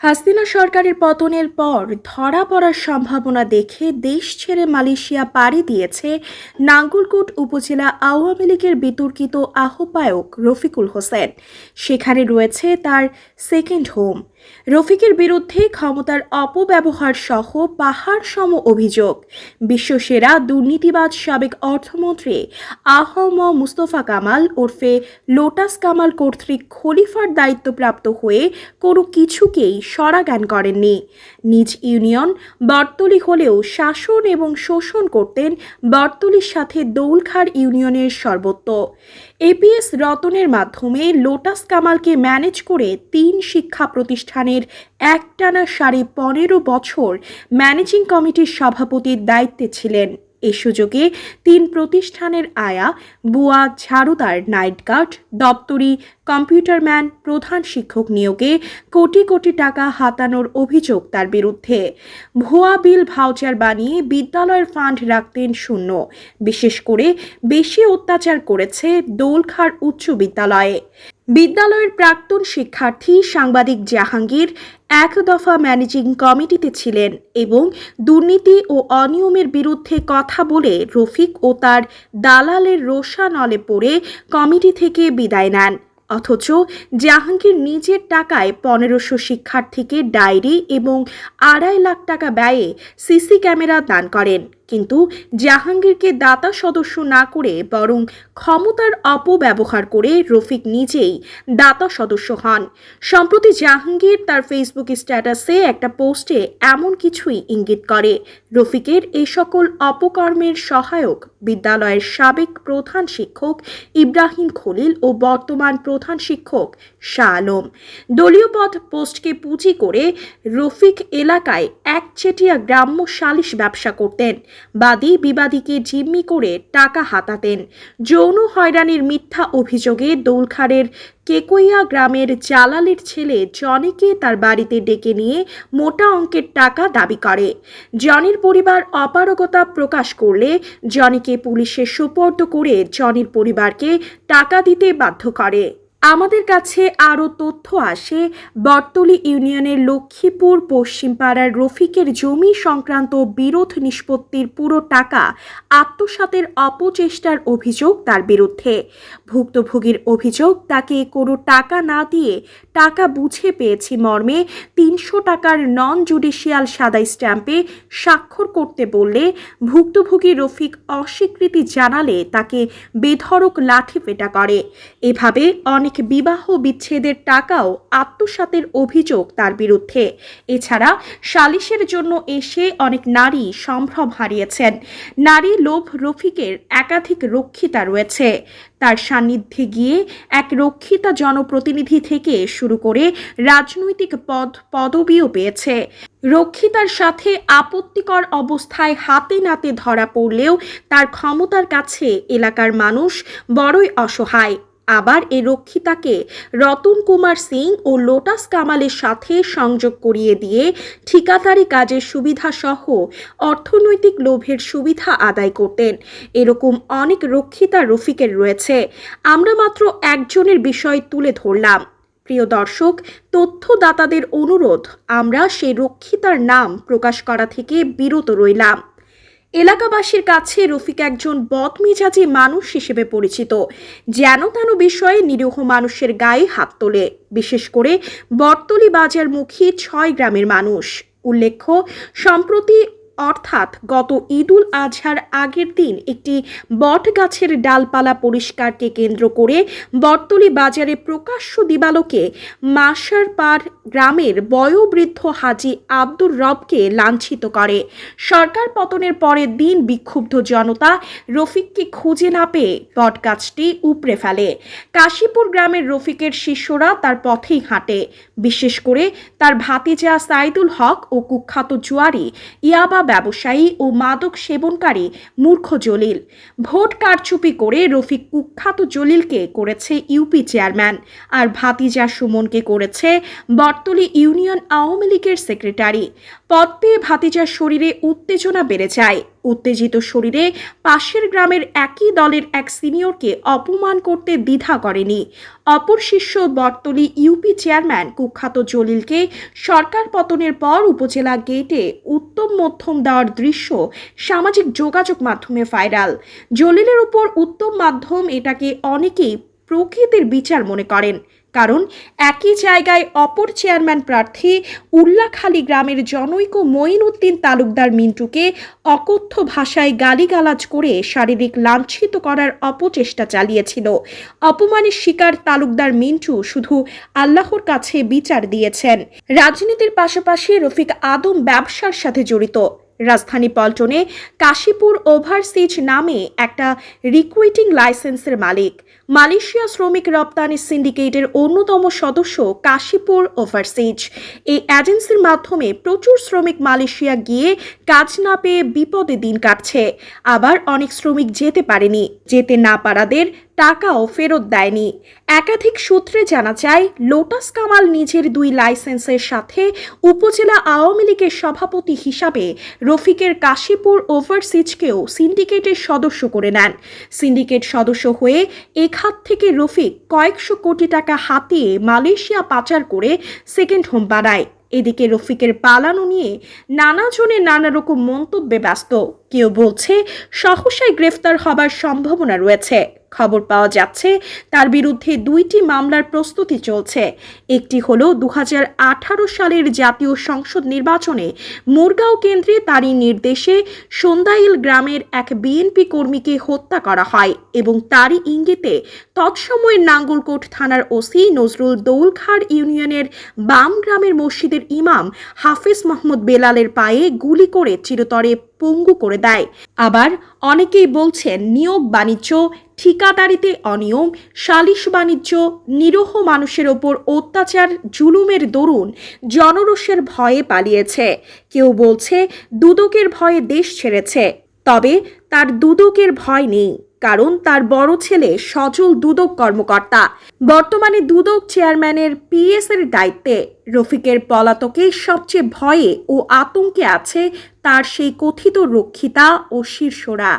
হাসিনা সরকারের পতনের পর ধরা পড়ার সম্ভাবনা দেখে দেশ ছেড়ে মালয়েশিয়া পাড়ি দিয়েছে নাঙ্গলকোট উপজেলা আওয়ামী লীগের বিতর্কিত আহ্বায়ক রফিকুল হোসেন। সেখানে রয়েছে তার সেকেন্ড হোম রফিকের বিরুদ্ধে ক্ষমতার অপব্যবহার সহ পাহাড় সম অভিযোগ। বিশ্বসেরা দুর্নীতিবাজ সাবেক অর্থমন্ত্রী আহম মুস্তফা কামাল ওরফে লোটাস কামাল কর্তৃক খলিফার দায়িত্বপ্রাপ্ত হয়ে কোনো কিছুকেই সরাগান করেননি। নিজ ইউনিয়ন বর্তলি হলেও শাসন এবং শোষণ করতেন বর্তলির সাথে দৌলখার ইউনিয়নের সর্বত্র। এপিএস রতনের মাধ্যমে লোটাস কামালকে ম্যানেজ করে তিন শিক্ষা প্রতিষ্ঠানের একটানা সাড়ে পনেরো বছর ম্যানেজিং কমিটির সভাপতির দায়িত্বে ছিলেন। এ সুযোগে তিন প্রতিষ্ঠানের আয়া, বুয়া, ঝাড়ুদার, নাইট গার্ড, দপ্তরি কম্পিউটারম্যান প্রধান শিক্ষক নিয়োগে কোটি কোটি টাকা হাতানোর অভিযোগ তার বিরুদ্ধে। ভুয়া বিল ভাউচার বানিয়ে বিদ্যালয়ের ফান্ড রাখতেন শূন্য। বিশেষ করে বেশি অত্যাচার করেছে দোলখার উচ্চ বিদ্যালয়ে। বিদ্যালয়ের প্রাক্তন শিক্ষার্থী সাংবাদিক জাহাঙ্গীর এক দফা ম্যানেজিং কমিটিতে ছিলেন এবং দুর্নীতি ও অনিয়মের বিরুদ্ধে কথা বলে রফিক ও তার দালালের রোষা নলে পড়ে কমিটি থেকে বিদায় নেন। অথচ জাহাঙ্গীর নিজের টাকায় পনেরোশো শিক্ষার্থীকে ডায়েরি এবং আড়াই লাখ টাকা ব্যয়ে সিসি ক্যামেরা দান করেন। কিন্তু জাহাঙ্গীরকে দাতা সদস্য না করে বরং ক্ষমতার অপব্যবহার করে রফিক নিজেই দাতা সদস্য হন। সম্প্রতি জাহাঙ্গীর তার ফেসবুক স্ট্যাটাসে একটা পোস্টে এমন কিছুই ইঙ্গিত করে। রফিকের এই সকল অপকর্মের সহায়ক বিদ্যালয়ের সাবেক প্রধান শিক্ষক ইব্রাহিম খলিল ও বর্তমান প্রধান শিক্ষক শাহ আলম। দলীয় পদ পোস্টকে পুঁজি করে রফিক এলাকায় একচেটিয়া গ্রাম্য সালিশ ব্যবসা করতেন। বাদী বিবাদীকে জিম্মি করে টাকা হাতাতেন। যৌন হয়রানির মিথ্যা অভিযোগে দৌলখারের কেকইয়া গ্রামের জালালের ছেলে জনিকে তার বাড়িতে ডেকে নিয়ে মোটা অঙ্কের টাকা দাবি করে। জনির পরিবার অপারগতা প্রকাশ করলে জনিকে পুলিশে সুপর্দ করে জনির পরিবারকে টাকা দিতে বাধ্য করে। আমাদের কাছে আরও তথ্য আসে, বটতলি ইউনিয়নের লক্ষ্মীপুর পশ্চিমপাড়ার রফিকের জমি সংক্রান্ত বিরোধ নিষ্পত্তির পুরো টাকা আত্মসাতের অপচেষ্টার অভিযোগ তার বিরুদ্ধে। ভুক্তভোগীর অভিযোগ, তাকে কোনো টাকা না দিয়ে টাকা বুঝে পেয়েছি মর্মে তিনশো টাকার নন জুডিশিয়াল সাদাই স্ট্যাম্পে স্বাক্ষর করতে বললে ভুক্তভোগী রফিক অস্বীকৃতি জানালে তাকে বেধড়ক লাঠি পেটা করে। এভাবে অনেক বিবাহ বিচ্ছেদের টাকাও আত্মসাতের অভিযোগ তার বিরুদ্ধে। এছাড়া সালিশের জন্য এসে অনেক নারী সম্ভ্রম হারিয়েছেন। নারী লোভ রফিকের একাধিক রক্ষিতা রয়েছে। তার সান্নিধ্যে গিয়ে এক রক্ষিতা জনপ্রতিনিধি থেকে শুরু করে রাজনৈতিক পদ পদবিও পেয়েছে। রক্ষিতার সাথে আপত্তিকর অবস্থায় হাতে নাতে ধরা পড়লেও তার ক্ষমতার কাছে এলাকার মানুষ বড়ই অসহায়। আবার এ রক্ষিতাকে রতন কুমার সিং ও লোটাস কামালের সাথে সংযোগ করিয়ে দিয়ে ঠিকাদারি কাজের সুবিধা সহ অর্থনৈতিক লোভের সুবিধা আদায় করতেন। এরকম অনেক রক্ষিতা রফিকের রয়েছে। আমরা মাত্র একজনের বিষয় তুলে ধরলাম। প্রিয় দর্শক, তথ্যদাতাদের অনুরোধ, আমরা সেই রক্ষিতার নাম প্রকাশ করা থেকে বিরত রইলাম। এলাকাবাসীর কাছে রফিক একজন বদমেজাজি মানুষ হিসেবে পরিচিত, যেন তেন বিষয়ে নিরীহ মানুষের গায়ে হাত তোলে। বিশেষ করে বর্তলি বাজারমুখী ছয় গ্রামের মানুষ। উল্লেখ্য, সম্প্রতি অর্থাৎ গত ঈদুল আজহার আগের দিন একটি বট গাছের ডালপালা পরিষ্কারকে কেন্দ্র করে বটতলি বাজারে প্রকাশ্য দিবালোকে মাসারপাড় গ্রামের বয়োবৃদ্ধ হাজি আব্দুর রবকে লাঞ্ছিত করে। সরকার পতনের পরের দিন বিক্ষুব্ধ জনতা রফিককে খুঁজে না পেয়ে বটগাছটি উপড়ে ফেলে। কাশীপুর গ্রামের রফিকের শিষ্যরা তার পথেই হাঁটে। বিশেষ করে তার ভাতিজা সাইদুল হক ও কুখ্যাত জুয়ারি, ইয়াবা ব্যবসায়ী ও মাদক সেবনকারী মূর্খ জলিল। ভোট কারচুপি করে রফিক কুখ্যাত জলিলকে করেছে ইউপি চেয়ারম্যান আর ভাতিজা সুমনকে করেছে বটতলি ইউনিয়ন আওয়ামী লীগের সেক্রেটারি। পদ পেয়ে ভাতিজার শরীরে উত্তেজনা বেড়ে যায়। উত্তেজিত শরীরে পাশের গ্রামের একই দলের এক সিনিয়রকে অপমান করতে দ্বিধা করেনি। অপর শিষ্য বটতলি ইউপি চেয়ারম্যান কুখ্যাত জলিলকে সরকার পতনের পর উপজেলা গেটে উত্তম মধ্যম দেওয়ার দৃশ্য সামাজিক যোগাযোগ মাধ্যমে ভাইরাল। জলিলের উপর উত্তম মাধ্যম এটাকে অনেকেই প্রকৃতির বিচার মনে করেন। কারণ একই জায়গায় অপর চেয়ারম্যান প্রার্থী উল্লাখালী গ্রামের জনৈক মঈনউদ্দিন তালুকদার মিন্টুকে অকথ্য ভাষায় গালিগালাজ করে শারীরিক লাঞ্ছিত করার অপচেষ্টা চালিয়েছিল। অপমানের শিকার তালুকদার মিন্টু শুধু আল্লাহর কাছে বিচার দিয়েছেন। রাজনীতির পাশাপাশি রফিক আদম ব্যবসার সাথে জড়িত। রাজধানী পল্টনে কাশীপুর ওভারসিজ নামে একটা রিকুইটিং লাইসেন্সের মালিক। মালয়েশিয়া শ্রমিক রপ্তানি সিন্ডিকেটের অন্যতম সদস্য কাশীপুর ওভারসিজ। এই এজেন্সির মাধ্যমে প্রচুর শ্রমিক মালয়েশিয়া গিয়ে কাজ না পেয়ে বিপদে দিন কাটছে। আবার অনেক শ্রমিক যেতে পারেনি। যেতে না পারাদের টাকাও ফেরত দেয়নি। একাধিক সূত্রে জানা যায়, লোটাস কামাল নিজের দুই লাইসেন্সের সাথে উপজেলা আওয়ামী লীগের সভাপতি হিসাবে রফিকের কাশীপুর ওভারসিজকেও সিন্ডিকেটের সদস্য করে নেন। সিন্ডিকেট সদস্য হয়ে এক হাত থেকে রফিক কয়েকশো কোটি টাকা হাতিয়ে মালয়েশিয়া পাচার করে সেকেন্ড হোম বানায়। এদিকে রফিকের পালানো নিয়ে নানাজনে নানা রকম মন্তব্যে ব্যস্ত। কেউ বলছে সহসায় গ্রেফতার হবার সম্ভাবনা রয়েছে। খবর পাওয়া যাচ্ছে, তার বিরুদ্ধে দুইটি মামলার প্রস্তুতি চলছে। একটি হল দু হাজার আঠারো সালের জাতীয় সংসদ নির্বাচনে মুরগাঁও কেন্দ্রে তারই নির্দেশে সন্দাইল গ্রামের এক বিএনপি কর্মীকে হত্যা করা হয় এবং তারই ইঙ্গিতে তৎসময়ের নাঙ্গলকোট থানার ওসি নজরুল দৌলখার ইউনিয়নের বাম গ্রামের মসজিদের ইমাম হাফিজ মোহাম্মদ বেলালের পায়ে গুলি করে চিরতরে পঙ্গু করে দেয়। আবার অনেকেই বলছেন, নিয়োগ বাণিজ্য, ঠিকাদারিতে অনিয়ম, সালিশ বাণিজ্য, নিরহ মানুষের ওপর অত্যাচার, জুলুমের দরুন জনরোষের ভয়ে পালিয়েছে। কেউ বলছে, দুদকের ভয়ে দেশ ছেড়েছে, তবে তার দুদকের ভয় নেই। কারণ তার বড় ছেলে সজল দুদক কর্মকর্তা। বর্তমানে দুদক চেয়ারম্যানের পিএস এর দায়িত্বে। রফিকের পলাতকে সবচেয়ে ভয়ে ও আতঙ্কে আছে তার সেই কথিত রক্ষিতা ও শীর্ষরা